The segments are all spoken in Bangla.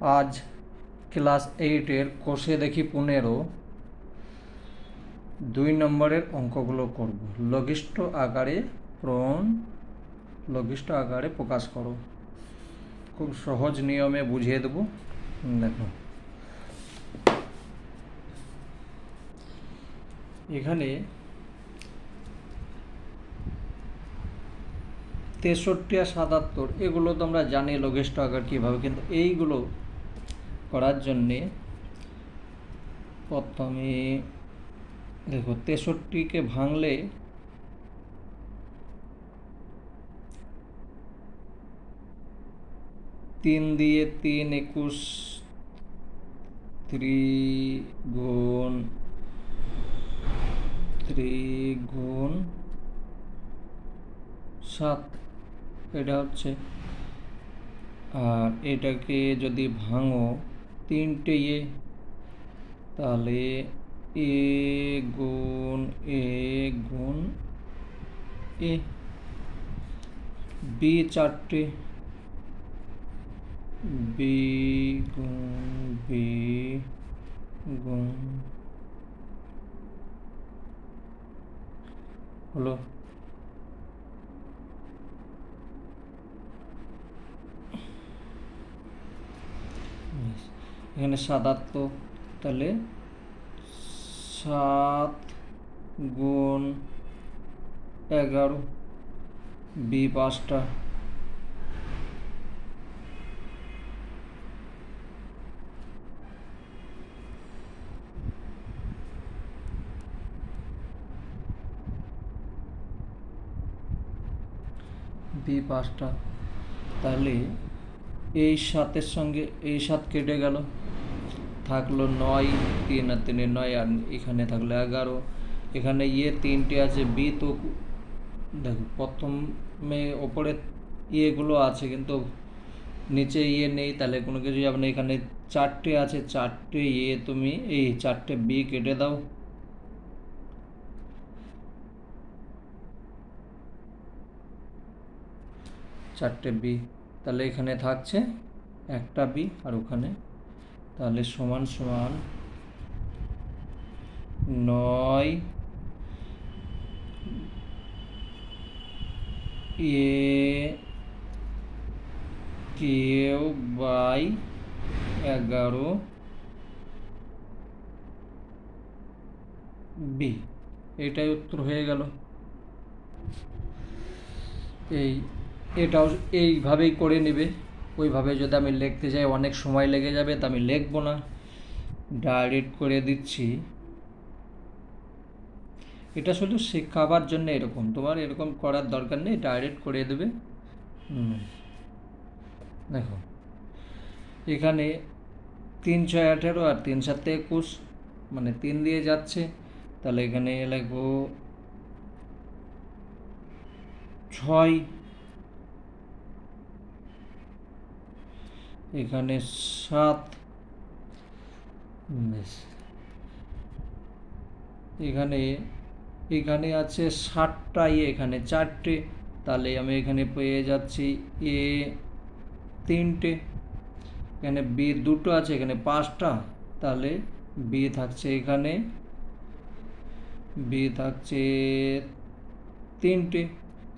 আজ ক্লাস এইটের কোষে দেখি পনেরো। দুই নম্বরের অঙ্কগুলো করব। লঘিষ্ঠ আকারে প্রণ, লঘিষ্ঠ আকারে প্রকাশ করো। খুব সহজ নিয়মে বুঝিয়ে দেবো। দেখো। এখানে তেষট্টি আর সাতাত্তর, এগুলো তো আমরা জানি লঘিষ্ঠ আকার কীভাবে, কিন্তু এইগুলো করার জন্যে প্রথমে দেখো তেষট্টিকে ভাঙলে তিন দিয়ে তিন একুশ ত্রিগুণ ত্রিগুণ সাত। এটা হচ্ছে, আর এটাকে যদি ভাঙো তিনটে ইয়ে তাহলে এ গুণ এ গুণ এ। বি চারটে। বি গুণ বি গুণ। হলো? এখানে সাতাত্তর তাহলে সাত গুণ এগারো, বি পাঁচটা। বি পাঁচটা, তাহলে এই সাতের সঙ্গে, এই সাত কেটে গেল। থাকল নয়, তিন আর তিনে নয়, আর এখানে থাকল এগারো। এখানে ইয়ে তিনটে আছে, বি তো দেখো প্রথমে ওপরে ইয়েগুলো আছে, কিন্তু নিচে ইয়ে নেই, তাহলে কোনো কিছু যাবে না। এখানে চারটে আছে, চারটে ইয়ে তুমি এই চারটে বি কেটে দাও। চারটে বি, তাহলে এখানে থাকছে একটা বি, আর ওখানে তাহলে সমান সমান নয় এ কেউ বাই এগারো বি। এটাই উত্তর হয়ে গেল। এই এটাও এইভাবেই করে নেবে। ওইভাবে যদি আমি লিখতে যাই, অনেক সময় লেগে যাবে তা আমি লিখব না। ডাইরেক্ট করে দিচ্ছি। এটা শুধু শেখাবার জন্য এরকম। তোমার এরকম করার দরকার নেই ডাইরেক্ট করে দেবে। দেখো। এখানে তিন ছয় আঠেরো আর তিন সাতে একুশ মানে তিন দিয়ে যাচ্ছে। তাহলে এখানে লাগবো ছয় এখানে সাত। এখানে এখানে আছে ষাটটাই এখানে, চারটে। তাহলে আমি এখানে পেয়ে যাচ্ছি এ তিনটে। এখানে বি দুটো আছে, এখানে পাঁচটা। তাহলে বি থাকছে এখানে, বি থাকছে তিনটে।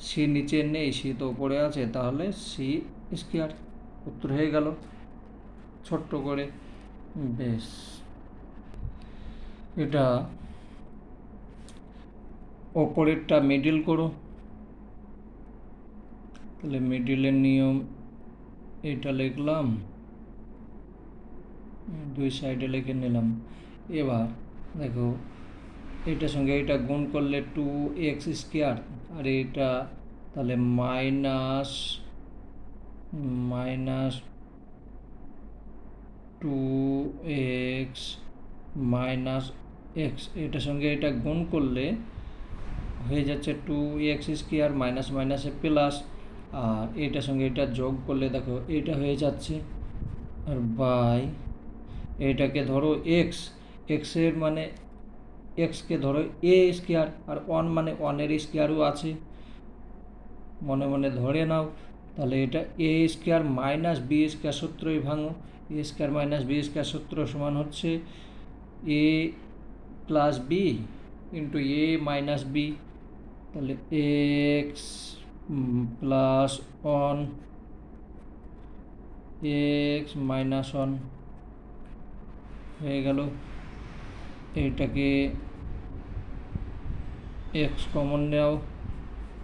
সি নিচে নেই, সি তো উপরে আছে। তাহলে সি স্কোয়ার। উত্তর হয়ে গেল। ছোট্ট করে। বেশ। এটা ওপরেরটা মিডিল করো। তাহলে মিডিলের নিয়ম এটা লিখলাম। দুই সাইডে লিখে নিলাম। এবার দেখো, এটার সঙ্গে এটা গুণ করলে টু এক্স স্কোয়ার আর এটা তাহলে minus two x minus x. এটার সঙ্গে এটা গুণ করলে হয়ে যাচ্ছে টু এক্স স্কোয়ার মাইনাস মাইনাসে প্লাস। আর এটার সঙ্গে এটা যোগ করলে দেখো, এটা হয়ে যাচ্ছে আর বাই, এটাকে ধরো এক্স। এক্সের মানে এক্সকে ধরো এ স্কোয়ার, আর ওয়ান মানে ওয়ানের স্কোয়ারও আছে। মনে মনে ধরে নাও তাহলে এটা A square minus B square সূত্রই ভাঙো। A square minus B square সূত্র সমান হচ্ছে A plus B into A minus B তাহলে x plus one x minus one হয়ে গেল। এটাকে এক্স কমন নেও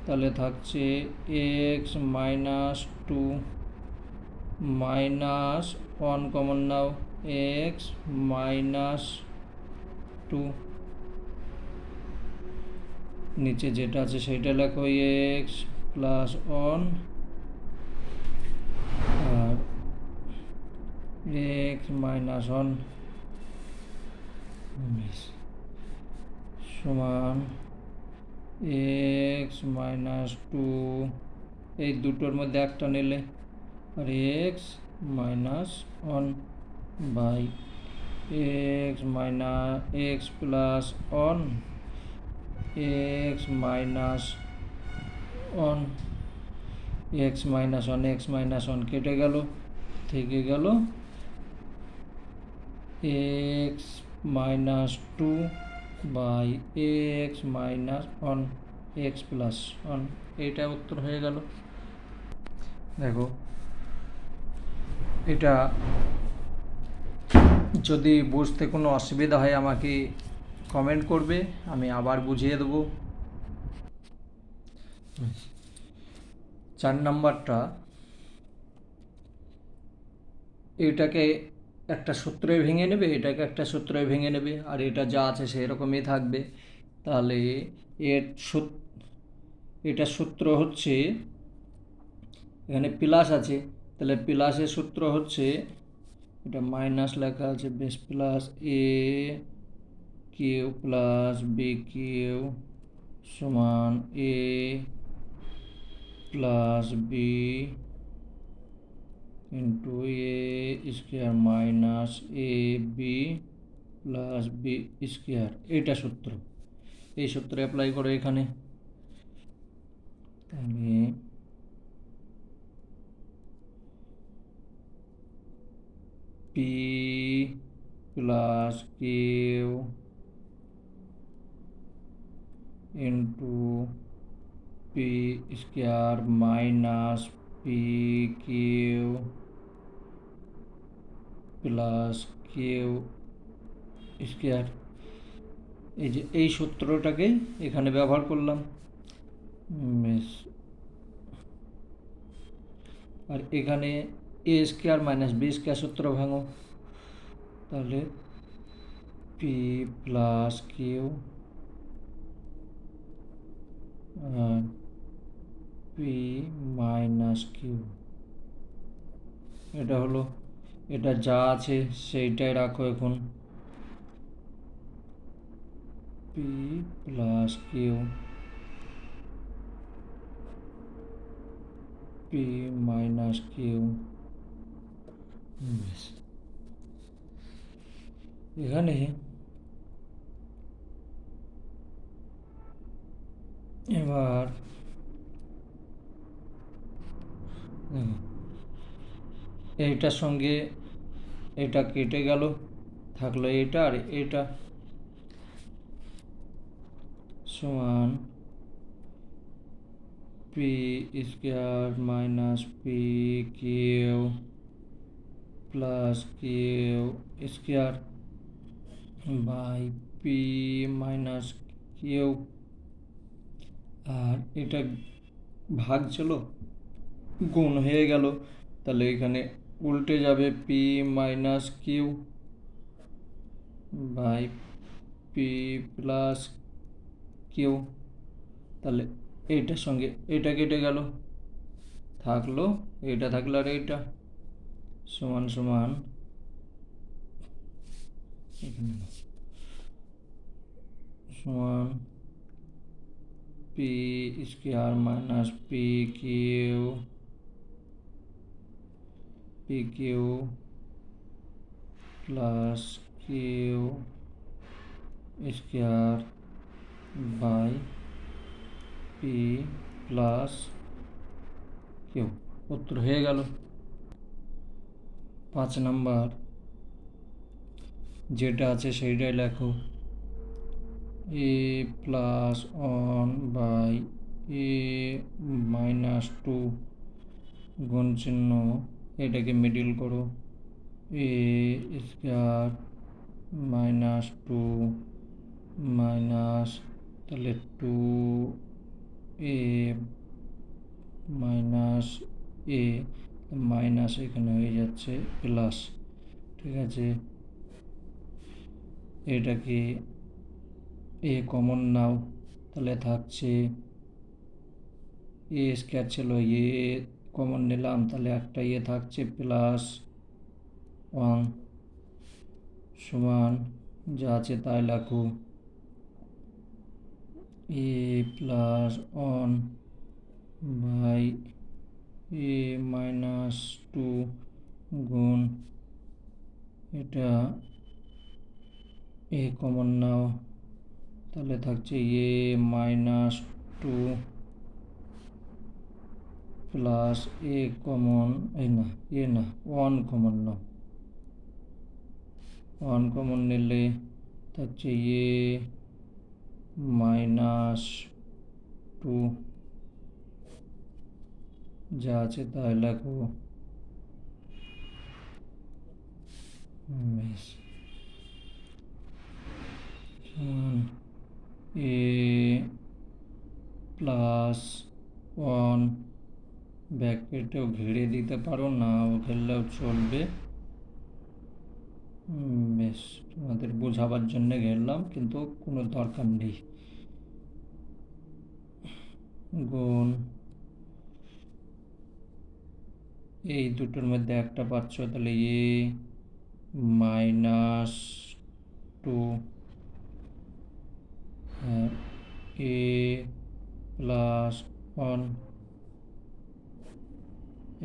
তাহলে থাকছে x minus two minus one common নাও এক্স মাইনাস টু নিচে যেটা আছে সেইটা লেখো এক্স প্লাস ওয়ান আর এক্স মাইনাস ওয়ান সমান এক্স মাইনাস টু, এই দুটোর মধ্যে একটা নিলে, আর x minus one by x minus, x plus one, x minus one, x minus one, x minus one কেটে গেল, থেকে গেল, x minus two by x minus one x plus one. এইটা উত্তর হয়ে গেল। দেখো, এটা যদি বুঝতে কোনো অসুবিধা হয় আমাকে কমেন্ট করবে, আমি আবার বুঝিয়ে দেবো। চার নাম্বারটা, এটাকে একটা সূত্রে ভেঙে নেবে, এটাকে একটা সূত্রে ভেঙে নেবে, আর এটা যা আছে সেরকমই থাকবে। তাহলে এর এটা সূত্র হচ্ছে, এখানে প্লাস আছে, তাহলে প্লাসের সূত্র হচ্ছে, এটা মাইনাস লেখা আছে base plus A cube plus B cube সমান A plus B into A square minus A B plus B square এটা সূত্র। এই সূত্র অ্যাপ্লাই করো এখানে। তাহলে P plus Q into P square minus P Q plus Q square এই যে এই সূত্রটাকে এখানে ব্যবহার করলাম। আর এখানে A square minus B square সূত্র ভাঙো। তাহলে পি প্লাস কিউ আর পি মাইনাস কিউ এটা হলো, এটা যা আছে সেইটাই রাখো এখন। P plus Q P minus Q এখানে এবার দেখো, এইটার সঙ্গে এটা কেটে গেল, থাকল এটা আর এটা। সমান P square minus P Q plus Q square by P minus Q আর এটা ভাগ ছিল? গুণ হয়ে গেল। তাহলে এখানে উল্টে যাবে P minus Q by P plus Q তাহলে এইটার সঙ্গে এটা কেটে গেল। থাকল এটা থাকল আর এইটা। সমান সমান। সমান P square minus P Q P Q plus Q square by P plus Q উত্তর হয়ে গেল। পাঁচ নাম্বার। যেটা আছে সেইটাই লেখো। A plus one by A minus two গুণ চিহ্ন এটাকে মিডিল করো। A square minus two minus তাহলে two A minus A minus এখানে হয়ে যাচ্ছে প্লাস ঠিক আছে? এটাকে এ কমন নাও, তাহলে থাকছে এ স্কোয়ার ছিল এ কমন নিলাম, তাহলে একটা ইয়ে থাকছে প্লাস ওয়ান সমান যা আছে তাই লেখো। A plus one by A minus two গুণ এটা এ কমন নাও, তাহলে থাকছে A minus two plus A common এই না এ না ওয়ান কমন নাও ওয়ান কমন নিলে থাকছে এ মাইনাস টু যা আছে তাই লেখো। সমান এ প্লাস ওয়ান ব্যাকেটেও ঘিরে দিতে পারো নাও ঘেরলেও চলবে। বেশ, তোমাদের বোঝাবার জন্য ঘেরলাম কিন্তু কোনো দরকার নেই। গুণ। এই দুটোর মধ্যে একটা পাচ্ছ, তাহলে A minus two A plus one.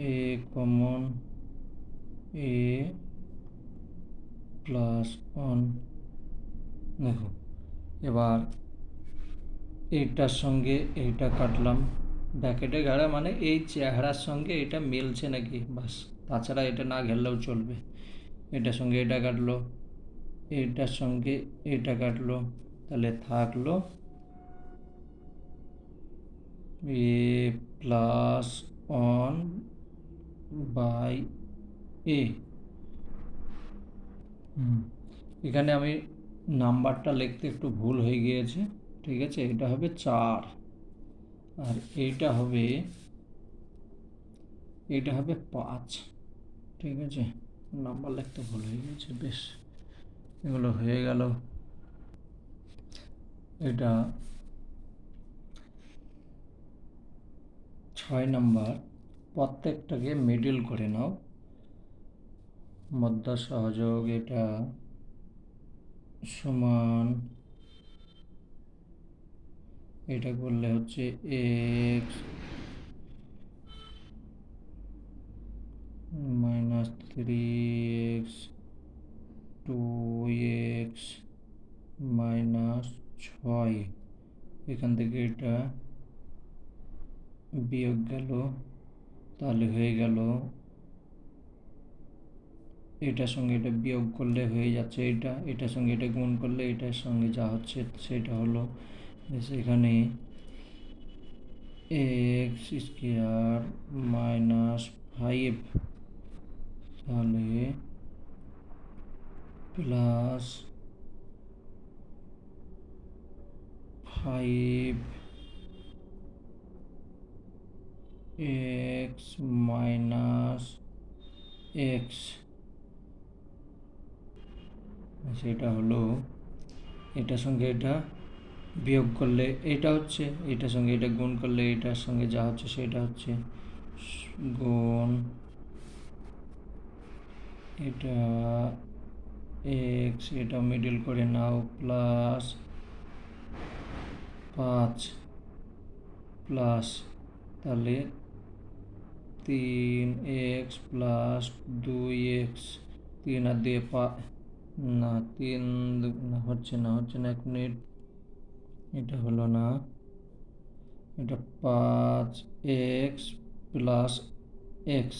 A common A plus one. দেখো, এবার এইটার সঙ্গে এইটা কাটলাম। ব্যাকেটে ঘেরা মানে এই চেহারার সঙ্গে এটা মিলছে নাকি? বাস, তাছাড়া এটা না ঘেরলেও চলবে। এটার সঙ্গে এটা কাটলো, এইটার সঙ্গে এটা কাটলো, তাহলে থাকল A plus one by A. হুম, এখানে আমি নাম্বারটা লিখতে একটু ভুল হয়ে গিয়েছে, ঠিক আছে? এটা হবে চার, আর এইটা হবে এইটা হবে পাঁচ, ঠিক আছে? নাম্বার লিখতে ভুল হয়ে গেছে বেশ। এগুলো হয়ে গেল। এটা ছয় নাম্বার। প্রত্যেকটাকে মিডিল করে নাও। মধ্য সহযোগ, এটা সমান, এটা করলে হচ্ছে x minus three x two x minus ছয়। এখান থেকে এটা বিয়োগ গেল। তাহলে হয়ে গেল। এটার সঙ্গে এটা বিয়োগ করলে হয়ে যাচ্ছে এটা, এটার সঙ্গে এটা গুণ করলে এটার সঙ্গে যা হচ্ছে সেটা হলো সেখানে এক্স স্কোয়ার মাইনাস ফাইভ তাহলে plus five x minus x সেটা হলো এটার সঙ্গে এটা বিয়োগ করলে এটা হচ্ছে, এটার সঙ্গে এটা গুণ করলে এটার সঙ্গে যা হচ্ছে সেটা হচ্ছে গুণ এটা এক্স এটা মিডিল করে নাও প্লাস পাঁচ প্লাস তাহলে তিন এক্স প্লাস দুই এক্স, তিন আর দিয়ে পা, না, তিন না, হচ্ছে না হচ্ছে না, এক মিনিট। এটা হলো না, এটা পাঁচ এক্স প্লাস এক্স,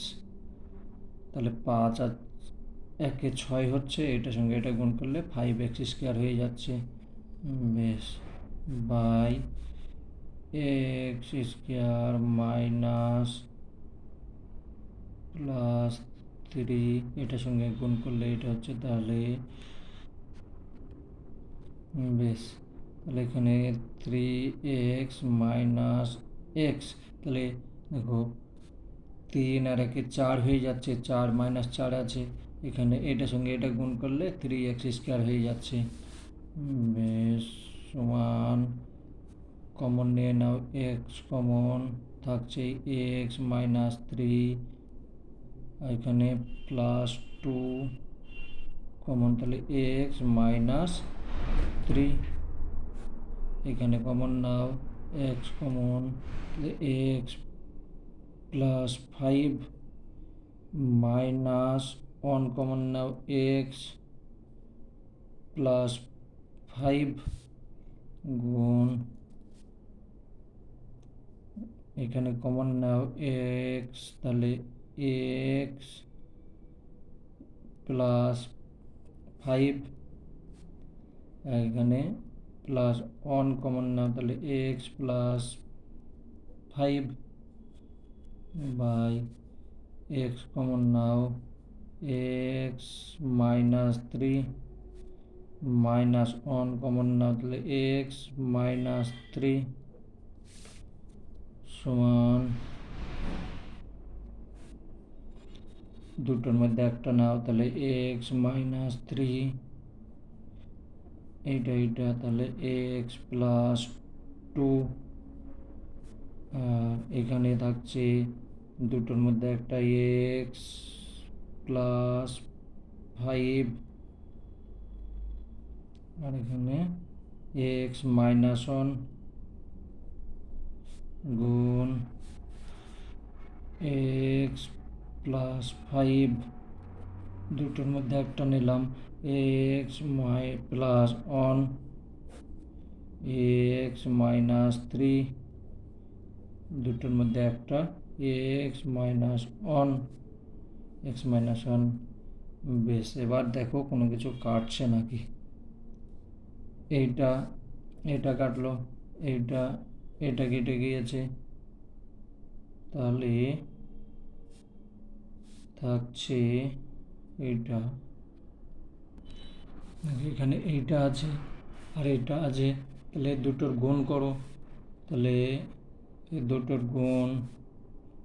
তাহলে পাঁচ আর একে ছয় হচ্ছে, এটার সঙ্গে এটা গুণ করলে ফাইভ এক্স স্কোয়ার হয়ে যাচ্ছে। বেশ, by x square minus plus three এটার সঙ্গে গুণ করলে এটা হচ্ছে তাহলে, বেশ, তাহলে এখানে থ্রি এক্স মাইনাস এক্স তাহলে দেখো তিন আর একে চার হয়ে যাচ্ছে, চার মাইনাস চার আছে, এখানে এটার সঙ্গে এটা গুণ করলে থ্রি এক্স স্কোয়ার হয়ে যাচ্ছে, বেশ, সমান কমন নিয়ে নাও এক্স কমন থাকছে এক্স মাইনাস থ্রি এখানে প্লাস টু কমন তাহলে এক্স মাইনাস থ্রি এখানে কমন নাও এক্স কমন তাহলে x plus five minus one common নাও এক্স প্লাস ফাইভ গুণ এখানে কমন নাও এক্স তাহলে এক্স প্লাস ফাইভ এখানে প্লাস ওয়ান কমন নাও তাহলে x plus five by x common now x minus three minus one common নাও তাহলে এক্স মাইনাস থ্রি সমান দুটোর মধ্যে একটা নাও, তাহলে এক্স মাইনাস থ্রি এইটা এইটা, তাহলে এক্স প্লাস টু এখানে থাকছে দুটোর মধ্যে একটা এক্স প্লাস ফাইভ আর এখানে এক্স মাইনাস ওয়ান গুণ এক্স প্লাস ফাইভ দুটোর মধ্যে একটা নিলাম। X my plus one x minus three দুটোর মধ্যে একটা। X minus one x minus one বেশ, এবার দেখো কোনো কিছু কাটছে নাকি? এইটা, এটা কাটলো, এইটা, এটা কেটে গিয়েছে। তাহলে থাকছে এইটা এখানে এইটা আছে আর এটা আছে। তাহলে দুটোর গুণ করো। তাহলে এই দুটোর গুণ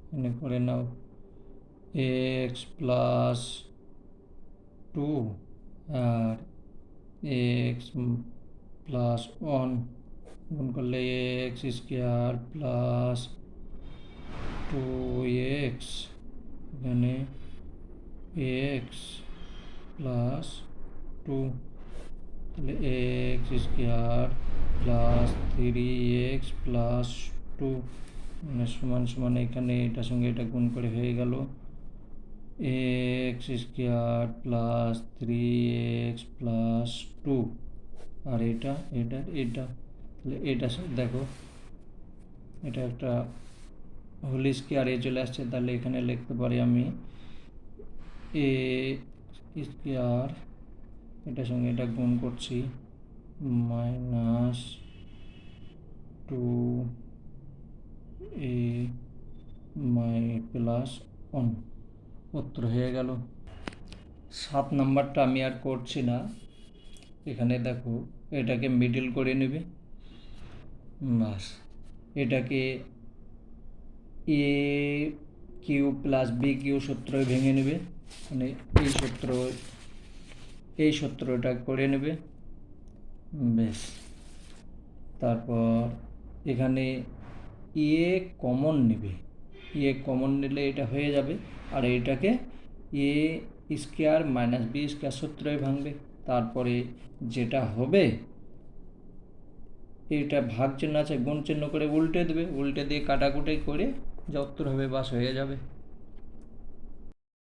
এখানে করে নাও। এক্স প্লাস টু আর এক্স প্লাস ওয়ান গুণ করলে x square plus two x এখানে এক্স প্লাস টু তাহলে x square plus three x plus two মানে সমান সমান এখানে এটার সঙ্গে এটা গুণ করে হয়ে গেল x square plus three x plus two আর এটা এটা এটা, তাহলে এটা দেখো, এটা একটা হোল স্কোয়ার চলে আসছে, তাহলে এখানে লিখতে পারি আমি এ স্কোয়ার এটার সঙ্গে এটা গুণ করছি minus two A my plus one উত্তর হয়ে গেল। সাত নাম্বারটা আমি আর করছি না। এখানে দেখো, এটাকে মিডিল করে নেবে। বাস এটাকে A cube plus B cube সূত্রই ভেঙে নেবে। মানে এই সূত্র, এই সূত্রটা করে নেবে। বেশ তারপর এখানে এ কমন নেবে। এ কমন নিলে এটা হয়ে যাবে আর এটাকে A square minus B square সূত্রই ভাঙবে। তারপরে যেটা হবে, এটা ভাগ চিহ্ন আছে গুণ চিহ্ন করে উল্টে দেবে। উল্টে দিয়ে কাটাকুটি করে যা হবে বাস হয়ে যাবে।